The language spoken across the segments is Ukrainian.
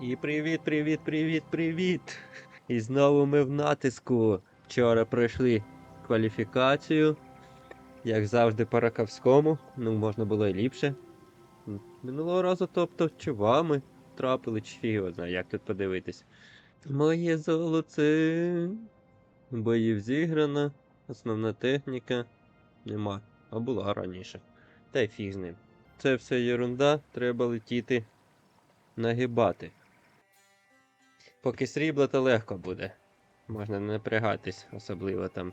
І привіт, привіт, привіт, привіт! І знову ми в натиску. Вчора пройшли кваліфікацію. Як завжди по раковському. Ну, можна було і ліпше. Минулого разу, тобто, чувами трапили, чи його знає, як тут подивитись. Моє золоце. Боїв зіграно, основна техніка. Нема. А була раніше. Та й фіг з ним. Це все ерунда, треба летіти нагибати. Поки срібло, то легко буде. Можна не напрягатись, особливо там.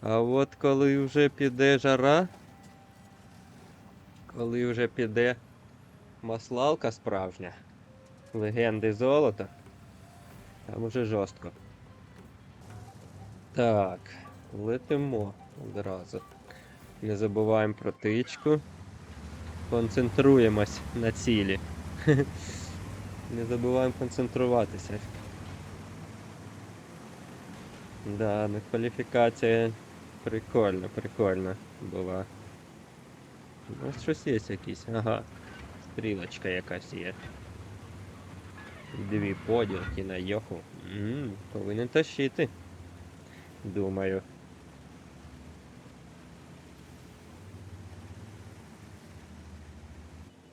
А от коли вже піде жара, коли вже піде маслалка справжня, легенди золота, там уже жорстко. Так, летимо одразу. Не забуваємо про тичку. Концентруємось на цілі. Не забуваємо концентруватися. Да, ну кваліфікація прикольно, прикольно була. Ну, щось є якісь, ага. Стрілочка якась є. Дві поділки на йоху. М, повинен тащити. Думаю.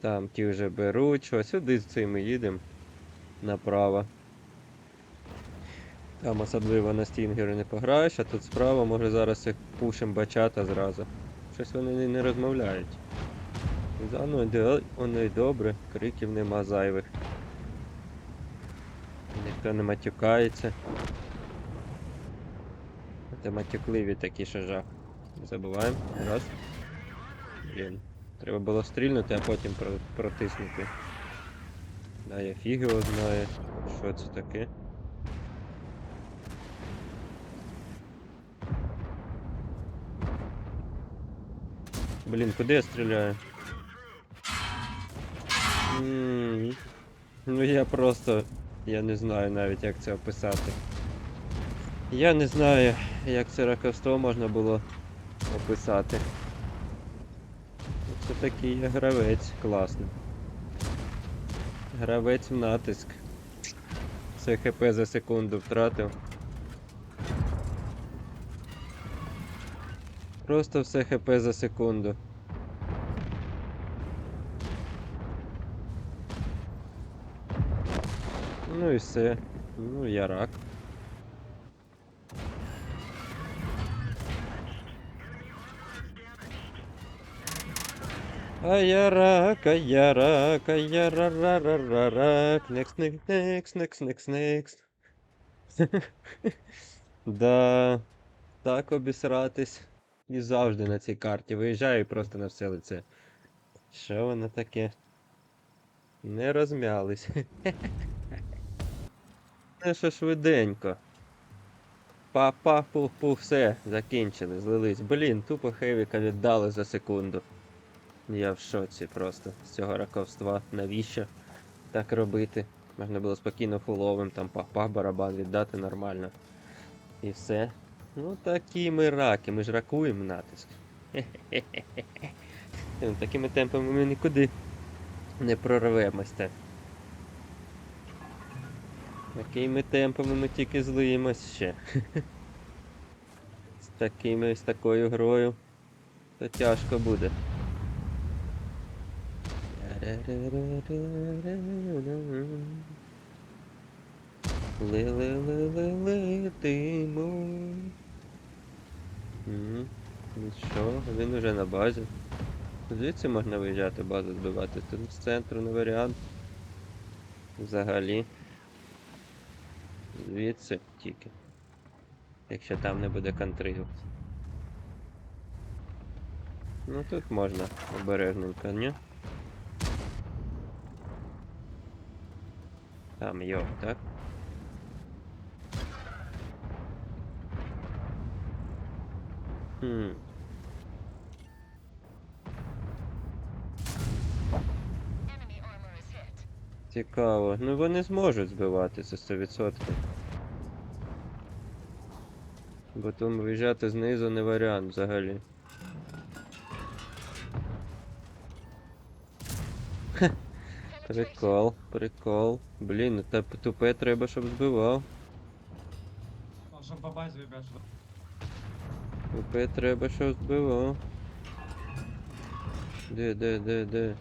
Там ті вже беруть, що сюди з цими їдемо направо. Там особливо на стінгері не пограєш, а тут справа може зараз їх пушим бачата зразу. Щось вони не, розмовляють. Да, ну, воно й добре, криків нема зайвих. Ніхто не матюкається. Це матюкливі такі що. Не забуваємо. Раз. Блін. Треба було стрільнути, а потім протиснути. Да, я фіг його знаю. Що це таке? Блін, куди я стріляю? М, Ну я просто. Я не знаю навіть як це описати. Я не знаю, як це раковство можна було описати. Це такий гравець класний. Гравець в натиск. Все хп за секунду втратив. Просто все хп за секунду. Ну і все. Ну, я рак. Ра рак. Next, next, next, next, next, next. Да, так обісратись. І завжди на цій карті. Виїжджаю просто на все лице. Що воно таке? Не розмялись. Не що швиденько. Па-па, пух-пух, все, закінчили, злились. Блін, тупо хевіка віддали за секунду. Я в шоці просто з цього раковства. Навіщо так робити? Можна було спокійно фуловим, там пах-пах барабан віддати нормально. І все. Ну такі ми раки, ми ж ракуємо натиск. Ну, Такими темпами ми нікуди не прорвемося. Такими темпами ми тільки злиємось ще. З такими, з такою грою. То тяжко буде. Летимо. М, Ну що, він уже на базі. Звідси можна виїжджати, базу збивати. Тут з центру не варіант. Взагалі. Звідси тільки. Якщо там не буде контригу. Ну тут можна обережненько, ні? Там йо, так? Хм. Цікаво. Ну вони зможуть збивати це 100%. Бо там виїжджати знизу не варіант взагалі. Прикол, прикол. Блін, ну тупе треба, щоб збивав. Он же по базе, ребят, что- Тупе треба, щоб збивав. Де, де, де, де?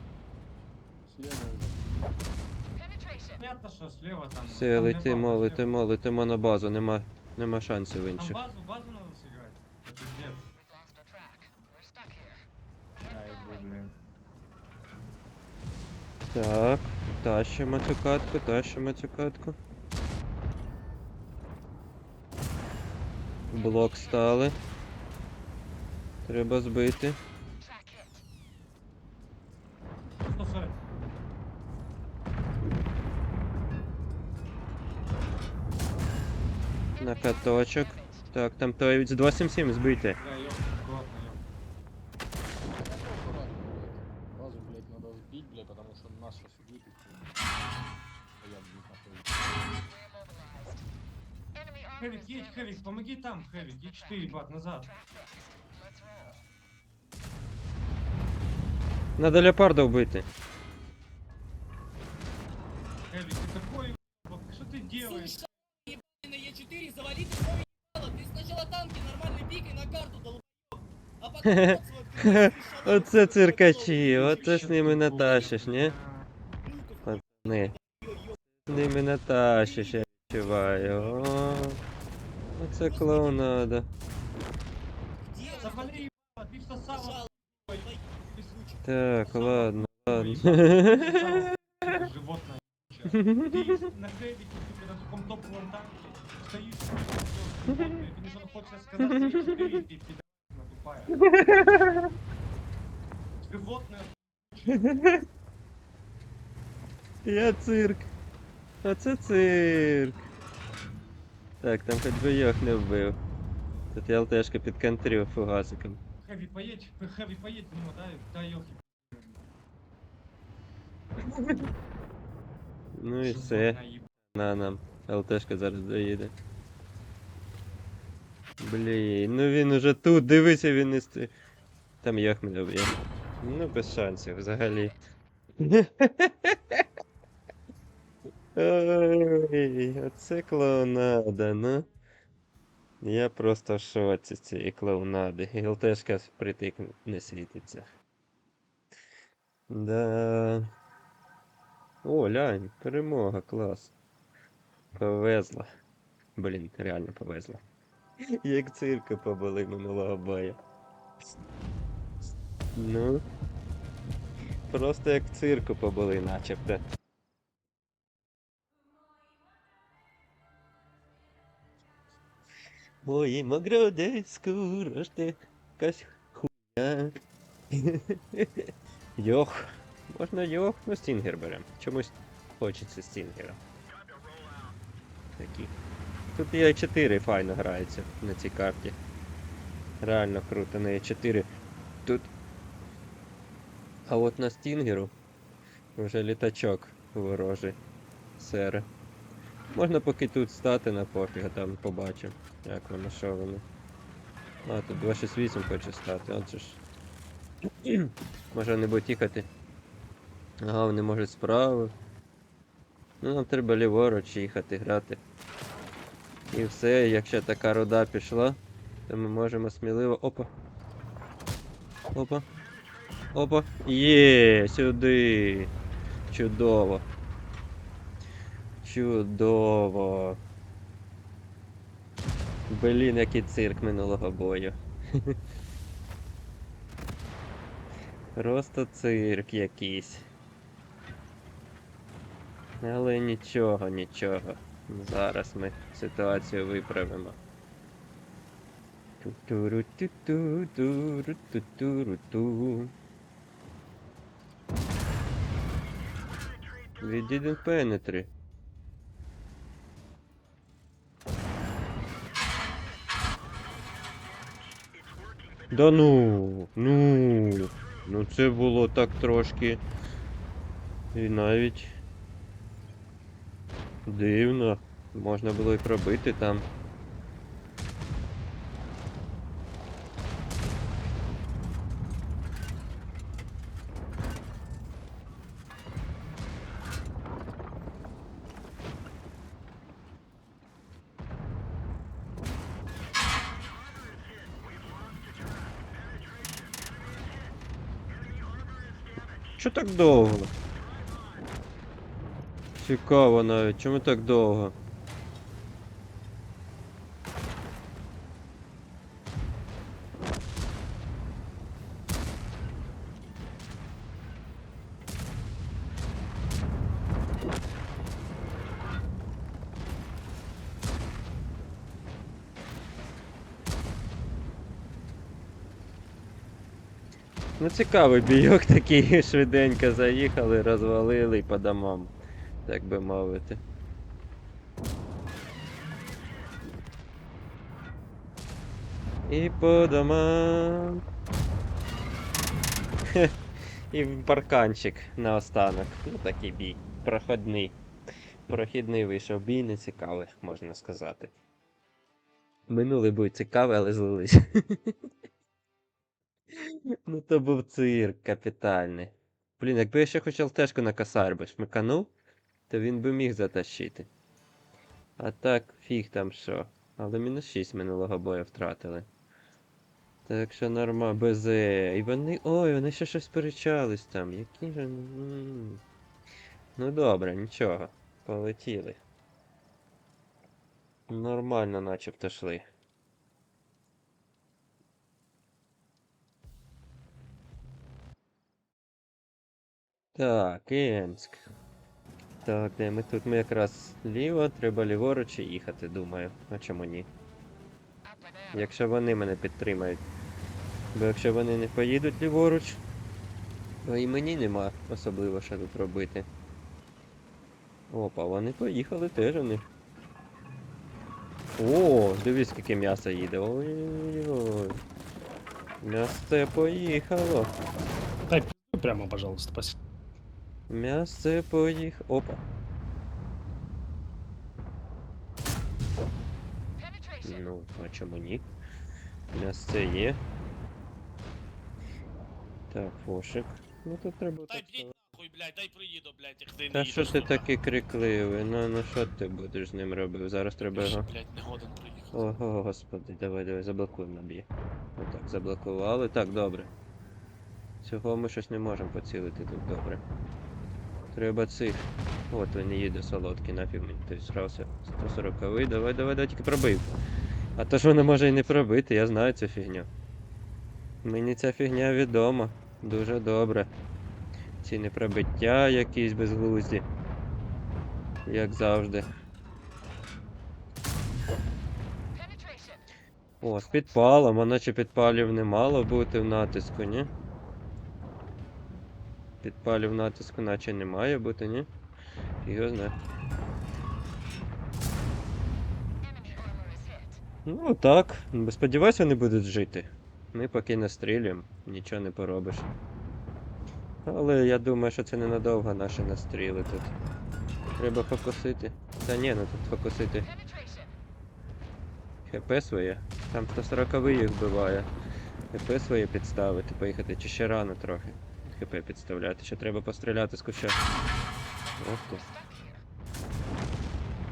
Понятно, что слева там. Все, там летимо, слева. летимо, летимо на базу, нема, нема шансів Там інших. базу, базу надо сыграть. Это пиздец. Так, тащимо цю катку, тащимо цю катку. Блок стали. Треба збити. На каточок. Так, там той з 277 збити. Хэвик, is едь, damaged. Хэвик, помоги там, Хэвик, Е4, бат, назад. Track fixed. Let's roll. Надо леопарда вбити. Хэвик, ты такой, ебать, что ты делаешь? Слушай, ебаный на Е4 завали ты свое ебало. Ты сначала танки нормальный пикай на карту, долбоёб. А потом вот свой открываешь решалку, Оце вот циркачі, вот оце з ними натащиш, ні? Внуков, Не, ё-ё. з ними натащиш, я відчуваю. О, оце клоунада. Где Завали, ебать, ты всосал, Пожалуйста, ой, ой, ты сучка. Так, ладно, ладно. Всосал, Животное. ебучее. Ты на Хэвике, ты на таком топовом танке стоишь, всё, животное, ты мне что-то хочешь сказать, Е4, ты пидорасина тупая. Животное, Я цирк. Оце цирк. Так, там хоч би йох не вбив. Тут я ЛТшка під контрю фугасиком. Хэви, поедь, Хэви, поедь, ну, дай, дай, ёхи. Ну і все. На нам. ЛТшка зараз доїде. Блін, ну він уже тут, дивися, він не сти. Там йох мене вб'є. Ну, без шансів взагалі. Ой, оце клоунада, ну. Я просто в шоці цієї клоунади. ЛТшка впритик не світиться. Да. О, лянь, перемога, клас. Повезло. Блін, реально повезло. Як цирка побили минулого боя. Ну. Просто як цирку побили, начебто. Моїм огородецьку росте якась хуйня. Йох. Можна йох, ну стінгер берем. Чомусь хочеться стінгера. Такі. Тут є 4 файно грається на цій карті. Реально круто на Е4. Тут. А от на стінгеру вже літачок ворожий. Сер. Можна поки тут стати на пофіг, а там побачимо, як воно, що воно. А, тут 268 хоче стати, от же ж. Може вони будуть їхати. Ага, вони можуть справа. Ну, нам треба ліворуч їхати грати. І все, якщо така руда пішла, то ми можемо сміливо. Опа. Опа. Опа. Є, сюди. Чудово. Чудово. Блін, який цирк минулого бою. Просто цирк якийсь. Але нічого, нічого. Зараз ми ситуацію виправимо. We didn't penetrate. Да ну, ну, ну це було так трошки. І навіть дивно. Можна було і пробити там. Що так довго? Цікаво навіть, чому так довго? Ну цікавий бійок такий, швиденько заїхали, розвалили по домам, так би мовити. І по домам. Хе, І парканчик наостанок. Ну такий бій. Проходний. Прохідний вийшов бій, не цікавий, можна сказати. Минулий був цікавий, але злились. Ну то був цирк капітальний. Блін, якби я ще хоч ЛТшку на косар би шмиканув, то він би міг затащити. А так, фіг там що. Але мінус 6 минулого бою втратили. Так що норма, без. е, І вони. Ой, вони ще щось сперечались там. Які ж. Ну добре, нічого. Полетіли. Нормально начебто йшли. Так, Енськ. Так, де ми тут? Ми якраз ліво, треба ліворуч їхати, думаю. А чому ні? Якщо вони мене підтримають. Бо якщо вони не поїдуть ліворуч, то і мені нема особливо що тут робити. Опа, вони поїхали теж вони. О, дивись, скільки м'яса їде. Ой-ой-ой. М'ясце поїхало. Дай Прямо, пожалуйста, спасибо. М'ясце поїх. Опа. Ну, а чому ні? М'ясце є. Так, фошик. Ну тут треба. Дай, так блядь, нахуй, блядь, дай проїду, блядь, як ти Та не що ти такий крикливий? Ну, ну що ти будеш з ним робити? Зараз треба Ти його. блядь, не годен проїхати. Ого, господи, давай, давай, заблокуємо наб'є. Отак, заблокували. Так, добре. Цього ми щось не можемо поцілити тут добре. Треба цих. От він їде солодкий, нафіг мені той зрався. 140 давай, давай, давай, тільки пробив. А то ж воно може і не пробити, я знаю цю фігню. Мені ця фігня відома. Дуже добре. Ці непробиття якісь безглузді. Як завжди. О, з підпалом, а наче підпалів не мало бути в натиску, ні? Підпалів натиску наче не має бути, ні? Його знає. Ну так, сподіваюся, вони будуть жити. Ми поки настрілюємо, нічого не поробиш. Але я думаю, що це ненадовго наші настріли тут. Треба фокусити. Та ні, ну тут фокусити. ХП своє. Там 140 їх вбиває. ХП своє підставити, поїхати, чи ще рано трохи. ХП підставляти, ще треба постріляти з куща. Ох.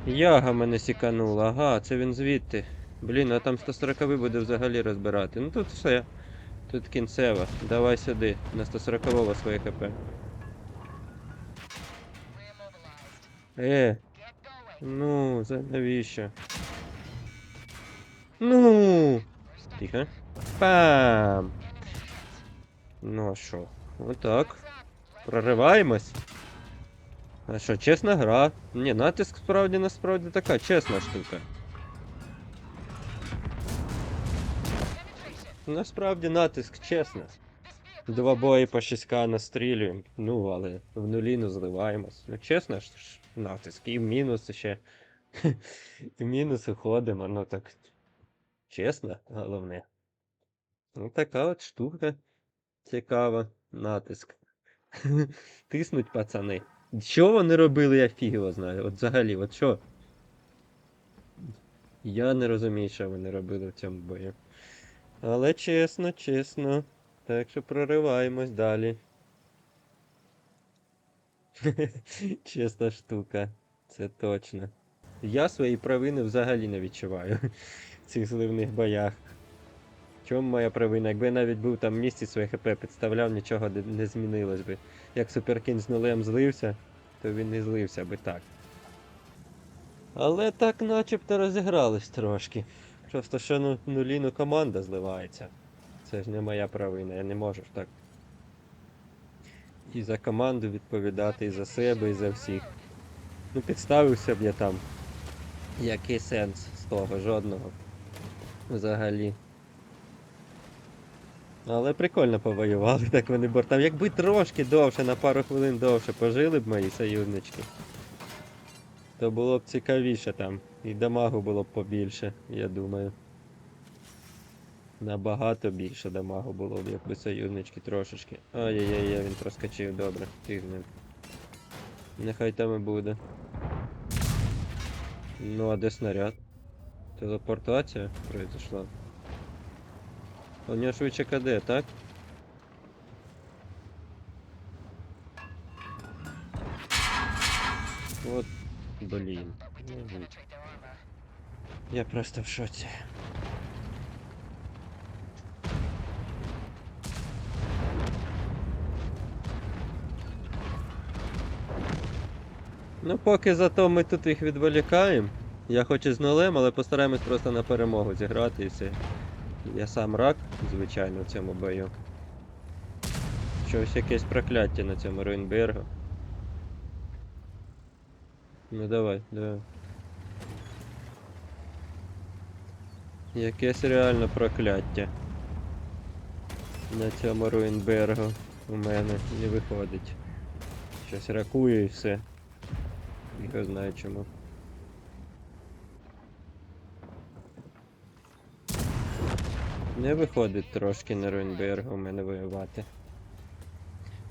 Яга мене сіканула, ага, це він звідти. Блін, а там 140 буде взагалі розбирати. Ну тут все. Тут кінцево. Давай сюди, на 140-го своє ХП. Е. Ну, за навіщо? Ну. Тихо. Пам. Ну а що? Отак. Прориваємось. А що, чесна гра? Ні, натиск справді насправді така чесна штука. Насправді натиск чесно. Два бої по 6к настрілюємо. Ну, але в нуліну зливаємось. Ну, чесно ж, натиск. І в мінус ще. І в мінус уходимо, ну так. Чесно, головне. Ну, така от штука. Цікава. Натиск. Тиснуть пацани. Що вони робили, я фіг його знаю. От взагалі, от що? Я не розумію, що вони робили в цьому бою. Але чесно, чесно. Так що прориваємось далі. Чесна штука. Це точно. Я свої провини взагалі не відчуваю в цих зливних боях. Чому моя провина? Якби я навіть був там в місті своє ХП підставляв, нічого не- змінилось би. Як Суперкін з нулем злився, то він не злився би так. Але так начебто розігрались трошки. Просто що ну, нулі, ну команда зливається. Це ж не моя провина, я не можу ж так. І за команду відповідати, і за себе, і за всіх. Ну підставився б я там. Який сенс з того? Жодного. Взагалі. Але прикольно повоювали, так вони бортом. Якби трошки довше, на пару хвилин довше пожили б мої союзнички, то було б цікавіше там. І дамагу було б побільше, я думаю. Набагато більше дамагу було б, якби союзнички трошечки. Ай-яй-яй, він проскочив, добре, фіг ним. Нехай там і буде. Ну, а де снаряд? Телепортація произошла. У нього швидше КД, так? От, блін. Я просто в шоці. Ну, поки зато ми тут їх відволікаємо. Я хоч і з нулем, але постараємось просто на перемогу зіграти і все. Я сам рак, звичайно, в цьому бою. Щось якесь прокляття на цьому Рейнбергу. Ну давай, давай. Якесь реально прокляття. На цьому Руїнбергу у мене не виходить. Щось ракує і все. Ніхто знає чому. Не виходить трошки на Руйнбергу у мене воювати.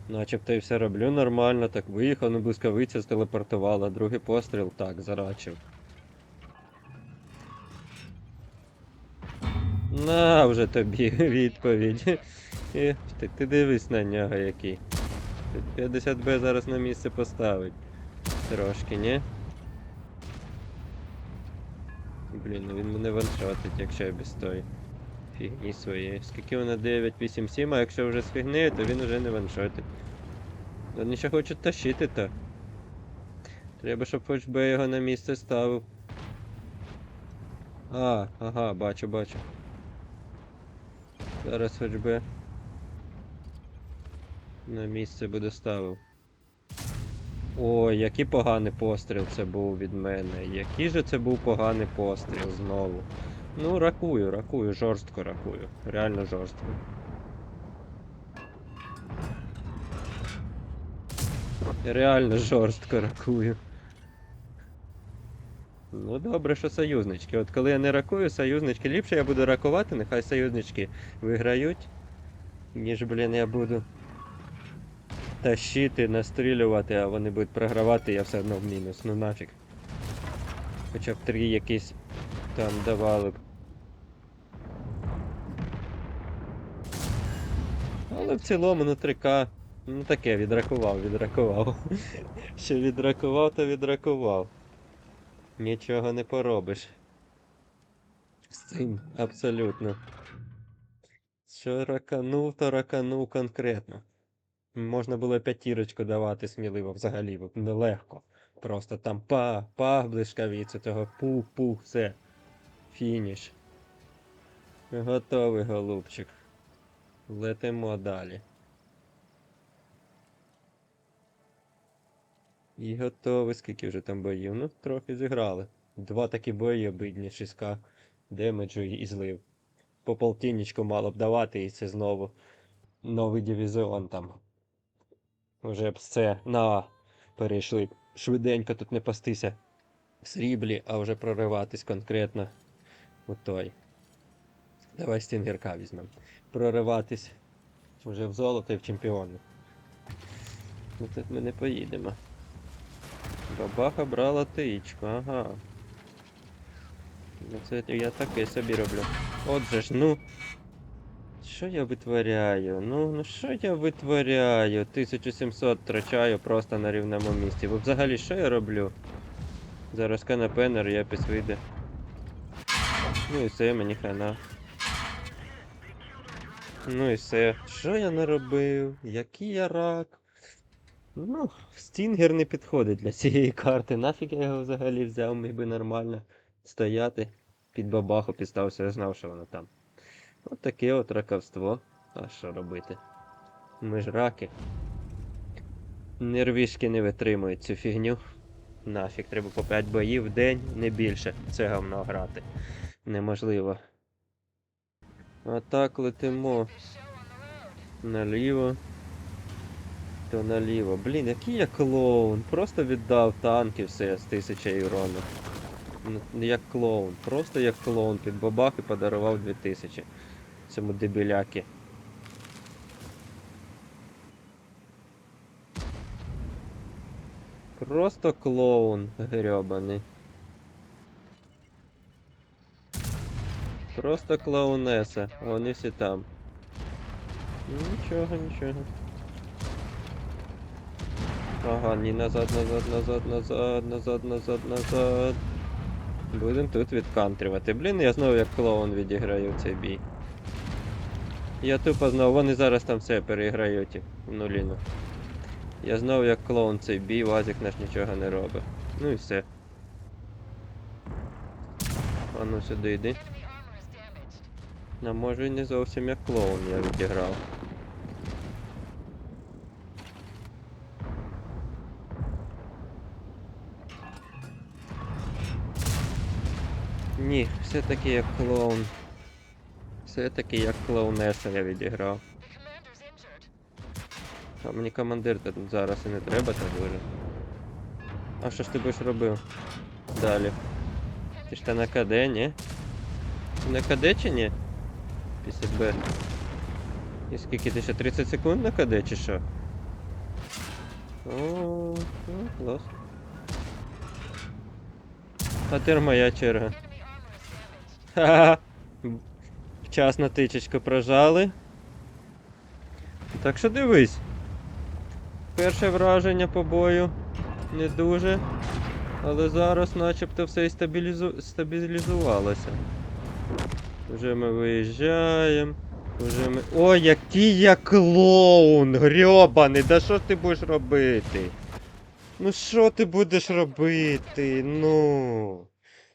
Начебто і все роблю нормально, так виїхав, ну блискавиця стелепортувала, другий постріл так, зарачив. На вже тобі відповідь. Ех, Ти, ти дивись на нього який. 50Б зараз на місце поставить. Трошки, ні? Блін, ну він мене ваншотить, якщо я без тої фігні своєї. Скільки вона 9, 8, 7, а якщо вже з фігнею, то він вже не ваншотить. Вони ще хочуть тащити то. Треба, щоб хоч би його на місце ставив. А, ага, бачу, бачу. Зараз хоч би на місце буде ставив. Ой, який поганий постріл це був від мене. Який же це був поганий постріл знову. Ну, ракую, ракую, жорстко ракую. Реально жорстко. Реально жорстко ракую. Ну добре, що союзнички. От коли я не ракую, союзнички ліпше я буду ракувати, нехай союзнички виграють. Ніж, блін, я буду тащити, настрілювати, а вони будуть програвати, я все одно в мінус. Ну нафіг. Хоча б три якісь там давали б. Але в цілому, ну 3К. Ну таке, відрахував, відрахував. Що відрахував, то відрахував. Нічого не поробиш. З цим абсолютно. Що раканув, то раканув конкретно. Можна було п'ятірочку давати сміливо взагалі, нелегко. Просто там па, па, блискавіться, того пух, пух, все. Фініш. Готовий, голубчик. Летимо далі. І готовий, скільки вже там боїв. Ну, трохи зіграли. Два такі бої обидні, 6к демеджу і злив. По полтинничку мало б давати, і це знову новий дивізіон там. Уже б це на перейшли. Швиденько тут не пастися в сріблі, а вже прориватись конкретно у той. Давай стінгерка візьмемо. Прориватись вже в золото і в чемпіони. Ну тут ми не поїдемо. Бабаха брала тичку, ага. Ну це я таке собі роблю. Отже ж, ну. Що я витворяю? Ну, ну що я витворяю? 1700 втрачаю просто на рівному місці. Бо взагалі що я роблю? Зараз канапенер, я вийде. Ну і все, мені хана. Ну і все. Що я наробив? Який я рак? Ну, стінгер не підходить для цієї карти. Нафіг я його взагалі взяв, міг би нормально стояти. Під бабаху підставився, я знав, що воно там. От таке от раковство. А що робити? Ми ж раки. Нервішки не витримують цю фігню. Нафіг, треба по 5 боїв в день, не більше. Це говно грати. Неможливо. А так летимо наліво. То наліво. Блін, який я клоун. Просто віддав танки все з тисячею урону. Ну, Як клоун. Просто як клоун під бабах і подарував 2000. Цьому дебіляки. Просто клоун грьобаний. Просто клоунеса, вони всі там. Нічого, нічого. Ага, ні, назад, назад, назад, назад, назад, назад, назад. Будем тут відкантрювати. Блін, я знову як клоун відіграю цей бій. Я тупо знову, вони зараз там все переіграють в нуліну. Я знову як клоун цей бій, Вазик наш нічого не робить. Ну і все. А ну сюди йди. А може і не зовсім як клоун я відіграв. Ні, все-таки як клоун. Все-таки як клоунеса я відіграв. А мені командир тут зараз і не треба так дуже. А що ж ти будеш робив? Далі. Ти ж та на КД, ні? На КД чи ні? 50 Б. І скільки ти ще 30 секунд на КД чи що? О, ну, клас. А тепер моя черга. Ха-ха. Вчасно тичечку прожали. Так що дивись. Перше враження по бою не дуже. Але зараз начебто все і стабілізу... стабілізувалося. Вже ми виїжджаємо. Уже ми. Ой, який я клоун! Грьобаний! Да що ти будеш робити? Ну що ти будеш робити? Ну.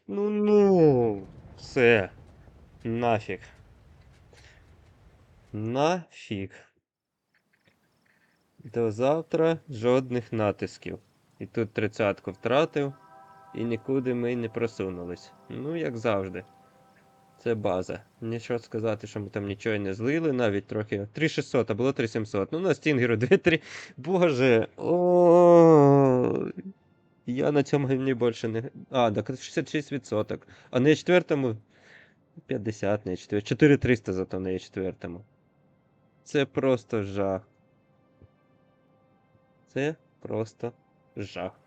Ну ну. Все. Нафіг. Нафіг. До завтра жодних натисків. І тут тридцятку втратив, і нікуди ми не просунулись. Ну, як завжди. Це база. Нічого сказати, що ми там нічого не злили, навіть трохи. 3600, а було 3700. Ну, на стінгеру 2-3. Боже. О. Я на цьому гімні більше не. А, так 66%. А на четвертому 50 на 4. 4300 зато на четвертому. Це просто жах. Це просто жах.